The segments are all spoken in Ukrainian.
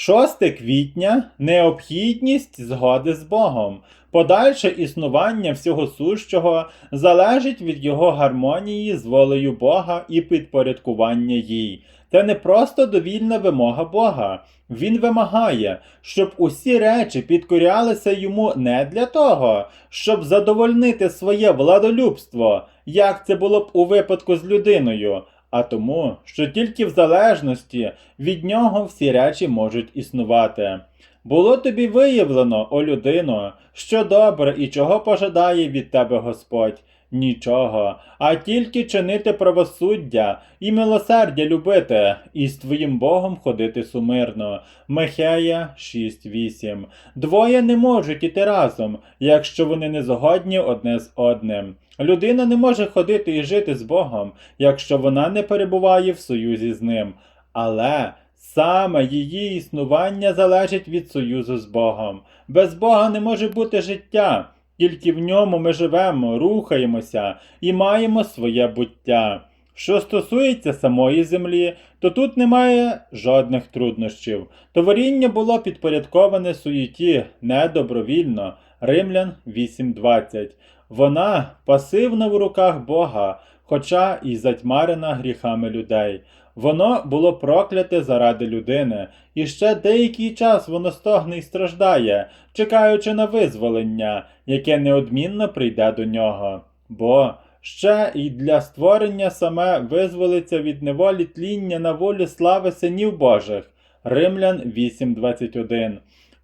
6 квітня необхідність згоди з Богом. Подальше існування всього сущого залежить від його гармонії з волею Бога і підпорядкування їй. Це не просто довільна вимога Бога. Він вимагає, щоб усі речі підкорялися йому не для того, щоб задовольнити своє владолюбство, як це було б у випадку з людиною, а тому, що тільки в залежності від нього всі речі можуть існувати. Було тобі виявлено, о людино, що добре і чого пожадає від тебе Господь. Нічого, а тільки чинити правосуддя і милосердя любити, і з твоїм Богом ходити сумирно. Михея 6.8. Двоє не можуть іти разом, якщо вони не згодні одне з одним. Людина не може ходити і жити з Богом, якщо вона не перебуває в союзі з ним. Але саме її існування залежить від союзу з Богом. Без Бога не може бути життя. Тільки в ньому ми живемо, рухаємося і маємо своє буття. Що стосується самої землі, то тут немає жодних труднощів. Творіння було підпорядковане суєті недобровільно. Римлян 8.20. Вона пасивна в руках Бога, хоча і затьмарена гріхами людей. Воно було прокляте заради людини, і ще деякий час воно стогне й страждає, чекаючи на визволення, яке неодмінно прийде до нього. Бо ще й для створення саме визволиться від неволі тління на волю слави синів Божих. Римлян 8.21.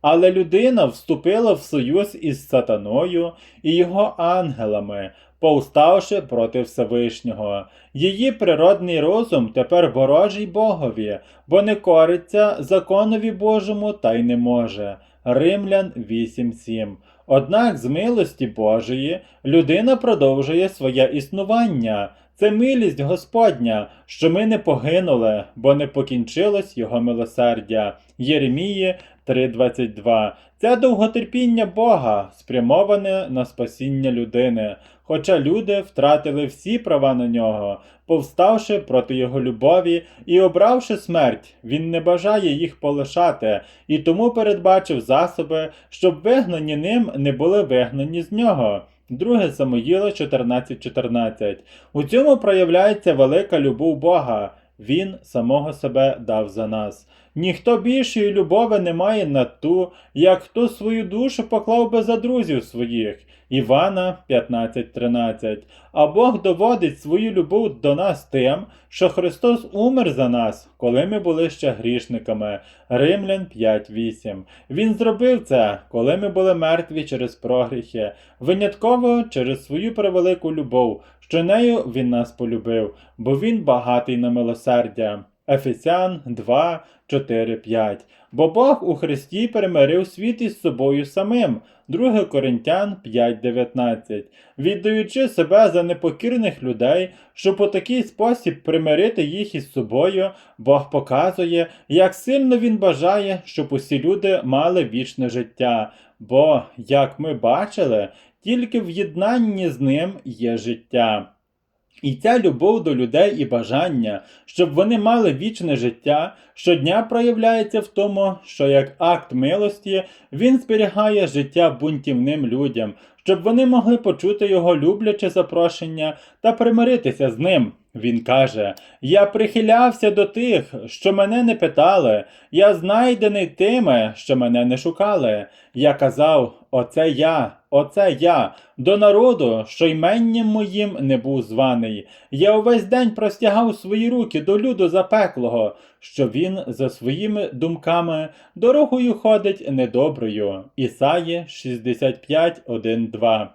Але людина вступила в союз із сатаною і його ангелами, повставши проти Всевишнього. Її природний розум тепер ворожий Богові, бо не кориться законові Божому та й не може. Римлян 8.7. Однак з милості Божої людина продовжує своє існування. Це милість Господня, що ми не погинули, бо не покінчилось його милосердя. Єремії 3.22. Це довготерпіння Бога, спрямоване на спасіння людини, хоча люди втратили всі права на нього, повставши проти його любові і обравши смерть, він не бажає їх полишати, і тому передбачив засоби, щоб вигнані ним не були вигнані з нього. 2 Самоїла 14.14. У цьому проявляється велика любов Бога. Він самого себе дав за нас. Ніхто більшої любові не має на ту, як хто свою душу поклав би за друзів своїх. Івана 15.13. А Бог доводить свою любов до нас тим, що Христос умер за нас, коли ми були ще грішниками. Римлян 5.8. Він зробив це, коли ми були мертві через прогріхи, винятково через свою превелику любов, що нею він нас полюбив, бо він багатий на милосердя. Ефесян 2, 4, 5. Бо Бог у Христі перемирив світ із собою самим. 2 Коринтян 5, 19. Віддаючи себе за непокірних людей, щоб у такий спосіб примирити їх із собою, Бог показує, як сильно Він бажає, щоб усі люди мали вічне життя. Бо, як ми бачили, тільки в єднанні з ним є життя. І ця любов до людей і бажання, щоб вони мали вічне життя, щодня проявляється в тому, що як акт милості він зберігає життя бунтівним людям, щоб вони могли почути його любляче запрошення та примиритися з ним. Він каже: Я прихилявся до тих, що мене не питали, я знайдений тими, що мене не шукали. Я казав: Оце я, оце я, до народу, що йменням моїм не був званий. Я увесь день простягав свої руки до люду запеклого, що він за своїми думками дорогою ходить недоброю. Ісаї 65, 1, 2.